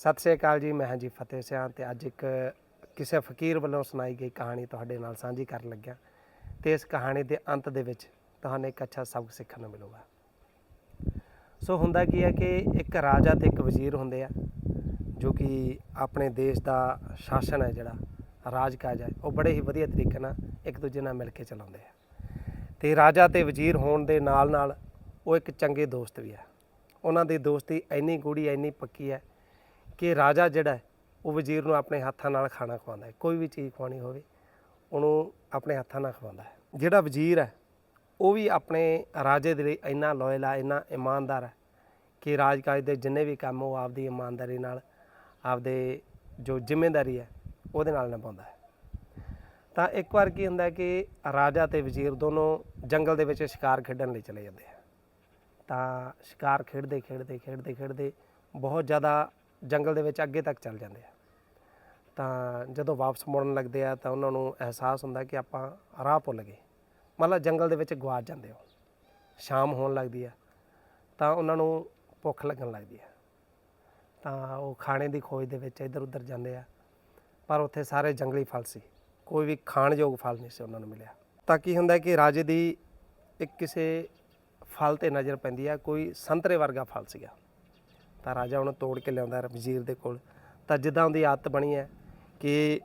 ਸਤਿ ਸ੍ਰੀ ਅਕਾਲ ਜੀ, ਮੈਂ ਹਾਂ ਜੀ ਫਤਿਹ ਸਿਆਂ ਤੇ ਅੱਜ ਇੱਕ ਕਿਸੇ ਫਕੀਰ ਵੱਲੋਂ ਸੁਣਾਈ ਗਈ ਕਹਾਣੀ ਤੁਹਾਡੇ ਨਾਲ ਸਾਂਝੀ ਕਰਨ ਲੱਗਿਆ ਤੇ ਇਸ ਕਹਾਣੀ ਦੇ ਅੰਤ ਦੇ ਵਿੱਚ ਤੁਹਾਨੂੰ ਇੱਕ ਅੱਛਾ ਸਬਕ ਸਿੱਖਣ ਨੂੰ ਮਿਲੂਗਾ। ਸੋ ਹੁੰਦਾ ਕੀ ਹੈ ਕਿ ਇੱਕ ਰਾਜਾ ਤੇ ਇੱਕ ਵਜ਼ੀਰ ਹੁੰਦੇ ਆ, ਜੋ ਕਿ ਆਪਣੇ ਦੇਸ਼ ਦਾ ਸ਼ਾਸਨ ਹੈ ਜਿਹੜਾ, ਰਾਜ ਕਾਜ ਹੈ, ਉਹ ਬੜੇ ਹੀ ਵਧੀਆ ਤਰੀਕੇ ਨਾਲ ਇੱਕ ਦੂਜੇ ਨਾਲ ਮਿਲ ਕੇ ਚਲਾਉਂਦੇ ਆ। ਤੇ ਰਾਜਾ ਤੇ ਵਜ਼ੀਰ ਹੋਣ ਦੇ ਨਾਲ ਨਾਲ ਉਹ ਇੱਕ ਚੰਗੇ ਦੋਸਤ ਵੀ ਆ। ਉਹਨਾਂ ਦੀ ਦੋਸਤੀ ਇੰਨੀ ਗੂੜੀ ਇੰਨੀ ਪੱਕੀ ਹੈ ਕਿ ਰਾਜਾ ਜਿਹੜਾ ਉਹ ਵਜ਼ੀਰ ਨੂੰ ਆਪਣੇ ਹੱਥਾਂ ਨਾਲ ਖਾਣਾ ਖਵਾਉਂਦਾ ਹੈ। ਕੋਈ ਵੀ ਚੀਜ਼ ਖਵਾਉਣੀ ਹੋਵੇ, ਉਹਨੂੰ ਆਪਣੇ ਹੱਥਾਂ ਨਾਲ ਖਵਾਉਂਦਾ ਹੈ। ਜਿਹੜਾ ਵਜ਼ੀਰ ਹੈ, ਉਹ ਵੀ ਆਪਣੇ ਰਾਜੇ ਦੇ ਲਈ ਇੰਨਾ ਲਾਇਲ ਆ, ਇੰਨਾ ਇਮਾਨਦਾਰ ਹੈ ਕਿ ਰਾਜਕਾਜ ਦੇ ਜਿੰਨੇ ਵੀ ਕੰਮ ਉਹ ਆਪਦੀ ਇਮਾਨਦਾਰੀ ਨਾਲ, ਆਪਦੇ ਜੋ ਜ਼ਿੰਮੇਵਾਰੀ ਹੈ, ਉਹਦੇ ਨਾਲ ਨਿਭਾਉਂਦਾ ਹੈ। ਤਾਂ ਇੱਕ ਵਾਰ ਕੀ ਹੁੰਦਾ ਕਿ ਰਾਜਾ ਤੇ ਵਜ਼ੀਰ ਦੋਨੋਂ ਜੰਗਲ ਦੇ ਵਿੱਚ ਸ਼ਿਕਾਰ ਖੇਡਣ ਲਈ ਚਲੇ ਜਾਂਦੇ ਆ। ਤਾਂ ਸ਼ਿਕਾਰ ਖੇਡਦੇ ਖੇਡਦੇ ਖੇਡਦੇ ਖੇਡਦੇ ਬਹੁਤ ਜ਼ਿਆਦਾ ਜੰਗਲ ਦੇ ਵਿੱਚ ਅੱਗੇ ਤੱਕ ਚੱਲ ਜਾਂਦੇ ਆ। ਤਾਂ ਜਦੋਂ ਵਾਪਸ ਮੁੜਨ ਲੱਗਦੇ ਆ ਤਾਂ ਉਹਨਾਂ ਨੂੰ ਅਹਿਸਾਸ ਹੁੰਦਾ ਕਿ ਆਪਾਂ ਰਾਹ ਭੁੱਲ ਗਏ। ਮਤਲਬ ਜੰਗਲ ਦੇ ਵਿੱਚ ਗਵਾਚ ਜਾਂਦੇ ਹੋ। ਸ਼ਾਮ ਹੋਣ ਲੱਗਦੀ ਆ ਤਾਂ ਉਹਨਾਂ ਨੂੰ ਭੁੱਖ ਲੱਗਣ ਲੱਗਦੀ ਆ। ਤਾਂ ਉਹ ਖਾਣੇ ਦੀ ਖੋਜ ਦੇ ਵਿੱਚ ਇੱਧਰ ਉੱਧਰ ਜਾਂਦੇ ਆ। ਪਰ ਉੱਥੇ ਸਾਰੇ ਜੰਗਲੀ ਫਲ ਸੀ। ਕੋਈ ਵੀ ਖਾਣਯੋਗ ਫਲ ਨਹੀਂ ਸੀ ਉਹਨਾਂ ਨੂੰ ਮਿਲਿਆ। ਤਾਂ ਕੀ ਹੁੰਦਾ ਕਿ ਰਾਜੇ ਦੀ ਇੱਕ ਕਿਸੇ ਫਲ ਤੇ ਨਜ਼ਰ ਪੈਂਦੀ ਆ। ਕੋਈ ਸੰਤਰੇ ਵਰਗਾ ਫਲ ਸੀਗਾ। ਤਾਂ ਰਾਜਾ ਉਹਨੂੰ ਤੋੜ ਕੇ ਲਿਆਉਂਦਾ ਵਜ਼ੀਰ ਦੇ ਕੋਲ। ਤਾਂ ਜਿੱਦਾਂ ਉਹਦੀ ਆਦਤ ਬਣੀ ਹੈ ਕਿ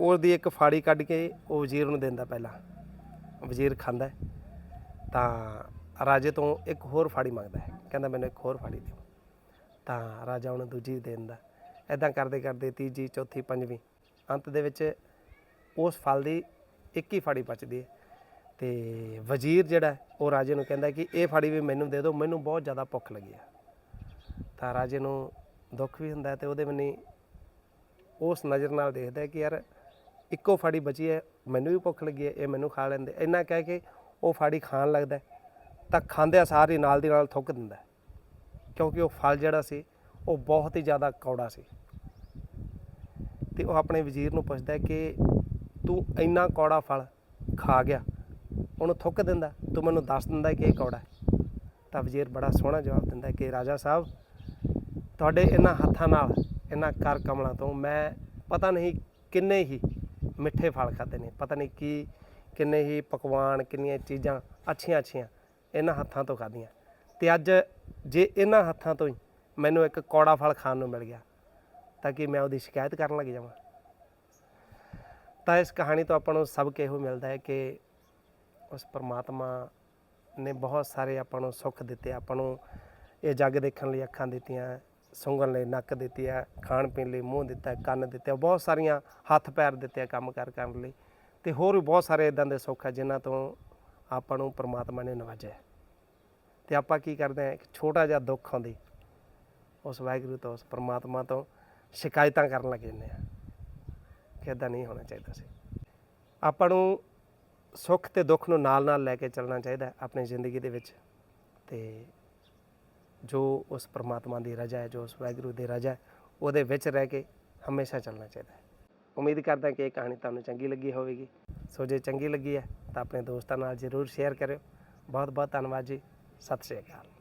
ਉਹਦੀ ਇੱਕ ਫਾੜੀ ਕੱਢ ਕੇ ਉਹ ਵਜ਼ੀਰ ਨੂੰ ਦਿੰਦਾ ਪਹਿਲਾਂ। ਵਜ਼ੀਰ ਖਾਂਦਾ ਤਾਂ ਰਾਜੇ ਤੋਂ ਇੱਕ ਹੋਰ ਫਾੜੀ ਮੰਗਦਾ ਹੈ। ਕਹਿੰਦਾ, ਮੈਨੂੰ ਇੱਕ ਹੋਰ ਫਾੜੀ ਦਿਓ। ਤਾਂ ਰਾਜਾ ਉਹਨੂੰ ਦੂਜੀ ਦੇ ਦਿੰਦਾ ਐਦਾਂ ਕਰਦੇ ਕਰਦੇ ਤੀਜੀ, ਚੌਥੀ, ਪੰਜਵੀਂ ਅੰਤ ਦੇ ਵਿੱਚ ਉਸ ਫਲ ਦੀ ਇੱਕ ਹੀ ਫਾੜੀ ਬਚਦੀ ਹੈ। ਤੇ ਵਜ਼ੀਰ ਜਿਹੜਾ ਉਹ ਰਾਜੇ ਨੂੰ ਕਹਿੰਦਾ ਕਿ ਇਹ ਫਾੜੀ ਵੀ ਮੈਨੂੰ ਦੇ ਦਿਓ, ਮੈਨੂੰ ਬਹੁਤ ਜ਼ਿਆਦਾ ਭੁੱਖ ਲੱਗੀ ਹੈ। ਤਾਂ ਰਾਜੇ ਨੂੰ ਦੁੱਖ ਵੀ ਹੁੰਦਾ ਹੈ ਤੇ ਉਹਦੇ ਮਨੀ ਉਸ ਨਜ਼ਰ ਨਾਲ ਦੇਖਦਾ ਕਿ ਯਾਰ ਇੱਕੋ ਫਾੜੀ ਬਚੀ ਹੈ, ਮੈਨੂੰ ਵੀ ਭੁੱਖ ਲੱਗੀ ਹੈ, ਇਹ ਮੈਨੂੰ ਖਾ ਲੈਂਦੇ। ਇੰਨਾ ਕਹਿ ਕੇ ਉਹ ਫਾੜੀ ਖਾਣ ਲੱਗਦਾ ਤਾਂ ਖਾਂਦਿਆਂ ਸਾਰ ਹੀ ਨਾਲ ਦੀ ਨਾਲ ਥੁੱਕ ਦਿੰਦਾ ਕਿਉਂਕਿ ਉਹ ਫਲ ਜਿਹੜਾ ਸੀ, ਉਹ ਬਹੁਤ ਹੀ ਜ਼ਿਆਦਾ ਕੌੜਾ ਸੀ। ਤੇ ਉਹ ਆਪਣੇ ਵਜ਼ੀਰ ਨੂੰ ਪੁੱਛਦਾ ਕਿ ਤੂੰ ਇੰਨਾ ਕੌੜਾ ਫਲ ਖਾ ਗਿਆ, ਉਹਨੂੰ ਥੁੱਕ ਦਿੰਦਾ ਤੂੰ ਮੈਨੂੰ ਦੱਸ ਦਿੰਦਾ ਕਿ ਇਹ ਕੌੜਾ ਤਾਂ ਵਜ਼ੀਰ ਬੜਾ ਸੋਹਣਾ ਜਵਾਬ ਦਿੰਦਾ ਕਿ ਰਾਜਾ ਸਾਹਿਬ ਤੁਹਾਡੇ ਇਹਨਾਂ ਹੱਥਾਂ ਨਾਲ, ਇਹਨਾਂ ਕਰ ਕਮਲਾਂ ਤੋਂ ਮੈਂ ਪਤਾ ਨਹੀਂ ਕਿੰਨੇ ਹੀ ਮਿੱਠੇ ਫਲ ਖਾਦੇ ਨੇ, ਪਤਾ ਨਹੀਂ ਕੀ, ਕਿੰਨੇ ਹੀ ਪਕਵਾਨ, ਕਿੰਨੀਆਂ ਚੀਜ਼ਾਂ ਅੱਛੀਆਂ ਅੱਛੀਆਂ ਇਹਨਾਂ ਹੱਥਾਂ ਤੋਂ ਖਾਧੀਆਂ। ਤੇ ਅੱਜ ਜੇ ਇਹਨਾਂ ਹੱਥਾਂ ਤੋਂ ਹੀ ਮੈਨੂੰ ਇੱਕ ਕੌੜਾ ਫਲ ਖਾਣ ਨੂੰ ਮਿਲ ਗਿਆ, ਤਾਂ ਕਿ ਮੈਂ ਉਹਦੀ ਸ਼ਿਕਾਇਤ ਕਰਨ ਲੱਗ ਜਾਵਾਂ? ਤਾਂ ਇਸ ਕਹਾਣੀ ਤੋਂ ਆਪਾਂ ਨੂੰ ਸਬਕ ਇਹੋ ਮਿਲਦਾ ਹੈ ਕਿ ਉਸ ਪਰਮਾਤਮਾ ਨੇ ਬਹੁਤ ਸਾਰੇ ਆਪਾਂ ਨੂੰ ਸੁੱਖ ਦਿੱਤੇ, ਆਪਾਂ ਨੂੰ ਇਹ ਜੱਗ ਦੇਖਣ ਲਈ ਅੱਖਾਂ ਦਿੱਤੀਆਂ ਸੁੰਘਣ ਲਈ, ਨੱਕ ਦਿੱਤੀ ਹੈ, ਖਾਣ ਪੀਣ ਲਈ, ਮੂੰਹ ਦਿੱਤਾ ਕੰਨ ਦਿੱਤੇ ਬਹੁਤ ਸਾਰੀਆਂ ਹੱਥ ਪੈਰ ਦਿੱਤੇ ਆ ਕੰਮ ਕਾਰ ਕਰਨ ਲਈ। ਤੇ ਹੋਰ ਵੀ ਬਹੁਤ ਸਾਰੇ ਇਦਾਂ ਦੇ ਸੁੱਖ ਆ ਜਿਨ੍ਹਾਂ ਤੋਂ ਆਪਾਂ ਨੂੰ ਪਰਮਾਤਮਾ ਨੇ ਨਵਾਜਿਆ ਹੈ। ਤੇ ਆਪਾਂ ਕੀ ਕਰਦੇ ਹਾਂ, ਇੱਕ ਛੋਟਾ ਜਿਹਾ ਦੁੱਖ ਆਉਂਦੀ ਉਸ ਵਾਹਿਗੁਰੂ ਤੋਂ, ਉਸ ਪਰਮਾਤਮਾ ਤੋਂ ਸ਼ਿਕਾਇਤਾਂ ਕਰਨ ਲੱਗ ਜਾਂਦੇ ਆ ਕਿ ਇਦਾਂ ਨਹੀਂ ਹੋਣਾ ਚਾਹੀਦਾ ਸੀ। ਆਪਾਂ ਨੂੰ ਸੁੱਖ ਤੇ ਦੁੱਖ ਨੂੰ ਨਾਲ ਨਾਲ ਲੈ ਕੇ ਚੱਲਣਾ ਚਾਹੀਦਾ ਆਪਣੀ ਜ਼ਿੰਦਗੀ ਦੇ ਵਿੱਚ। ਤੇ ਜੋ ਉਸ ਪਰਮਾਤਮਾ ਦੀ ਰਜ਼ਾ ਹੈ, ਜੋ ਉਸ ਵਾਹਿਗੁਰੂ ਦੀ ਰਜ਼ਾ ਹੈ, ਉਹਦੇ ਵਿੱਚ ਰਹਿ ਕੇ ਹਮੇਸ਼ਾ ਚੱਲਣਾ ਚਾਹੀਦਾ ਹੈ। ਉਮੀਦ ਕਰਦਾ ਕਿ ਇਹ ਕਹਾਣੀ ਤੁਹਾਨੂੰ ਚੰਗੀ ਲੱਗੀ ਹੋਵੇਗੀ। ਸੋ ਜੇ ਚੰਗੀ ਲੱਗੀ ਹੈ ਤਾਂ ਆਪਣੇ ਦੋਸਤਾਂ ਨਾਲ ਜ਼ਰੂਰ ਸ਼ੇਅਰ ਕਰਿਓ। ਬਹੁਤ ਬਹੁਤ ਧੰਨਵਾਦ ਜੀ। ਸਤਿ ਸ਼੍ਰੀ ਅਕਾਲ।